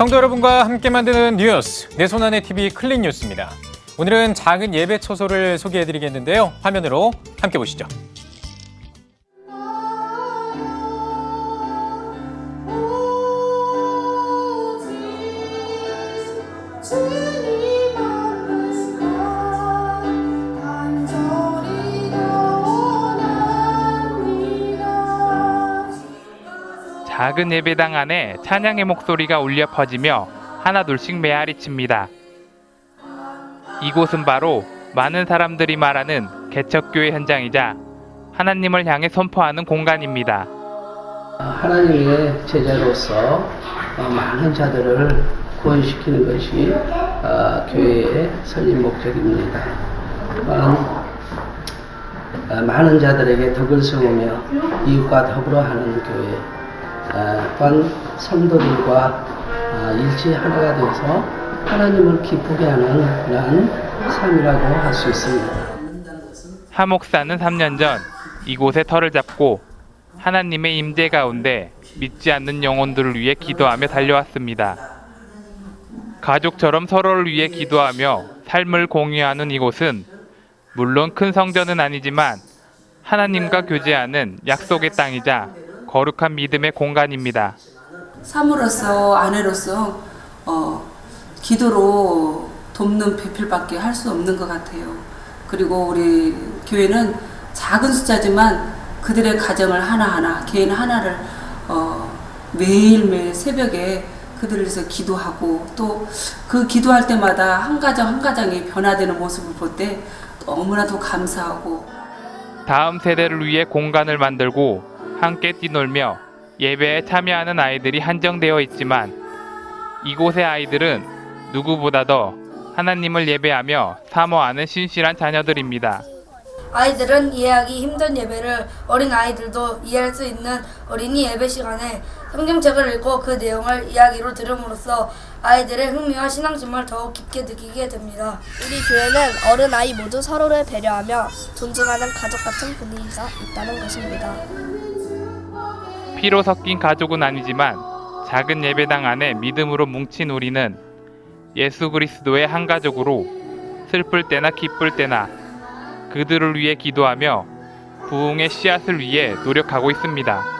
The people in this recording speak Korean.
성도 여러분과 함께 만드는 뉴스 내 손안의 TV 클릭 뉴스입니다. 오늘은 작은 예배 처소를 소개해드리겠는데요. 화면으로 함께 보시죠. 주 작은 예배당 안에 찬양의 목소리가 울려 퍼지며 하나둘씩 메아리칩니다. 이곳은 바로 많은 사람들이 말하는 개척교회 현장이자 하나님을 향해 선포하는 공간입니다. 하나님의 제자로서 어, 많은 자들을 구원시키는 것이 어, 교회의 설립 목적입니다. 어, 많은 자들에게 덕을 세우며 이웃과 더불어 하는 교회, 어, 또한 성도들과 어, 일치 하나가 되어서 하나님을 기쁘게 하는 그러한 삶이라고 할 수 있습니다. 하 목사는 3년 전 이곳에 터를 잡고 하나님의 임재 가운데 믿지 않는 영혼들을 위해 기도하며 달려왔습니다. 가족처럼 서로를 위해 기도하며 삶을 공유하는 이곳은 물론 큰 성전은 아니지만 하나님과 교제하는 약속의 땅이자 거룩한 믿음의 공간입니다. 사모로서 아내로서 어, 기도로 돕는 배필밖에 할 수 없는 것 같아요. 그리고 우리 교회는 작은 숫자지만 그들의 가정을 하나하나 개인 하나를 어, 매일매일 새벽에 그들을 위해서 기도하고 또 그 기도할 때마다 한 가정 한 가정이 변화되는 모습을 볼 때 너무나도 감사하고 다음 세대를 위해 공간을 만들고 함께 뛰놀며 예배에 참여하는 아이들이 한정되어 있지만 이곳의 아이들은 누구보다 더 하나님을 예배하며 사모하는 신실한 자녀들입니다. 아이들은 이해하기 힘든 예배를 어린 아이들도 이해할 수 있는 어린이 예배 시간에 성경책을 읽고 그 내용을 이야기로 들음으로써 아이들의 흥미와 신앙심을 더욱 깊게 느끼게 됩니다. 우리 교회는 어른 아이 모두 서로를 배려하며 존중하는 가족 같은 분위기가 있다는 것입니다. 피로 섞인 가족은 아니지만 작은 예배당 안에 믿음으로 뭉친 우리는 예수 그리스도의 한 가족으로 슬플 때나 기쁠 때나 그들을 위해 기도하며 부흥의 씨앗을 위해 노력하고 있습니다.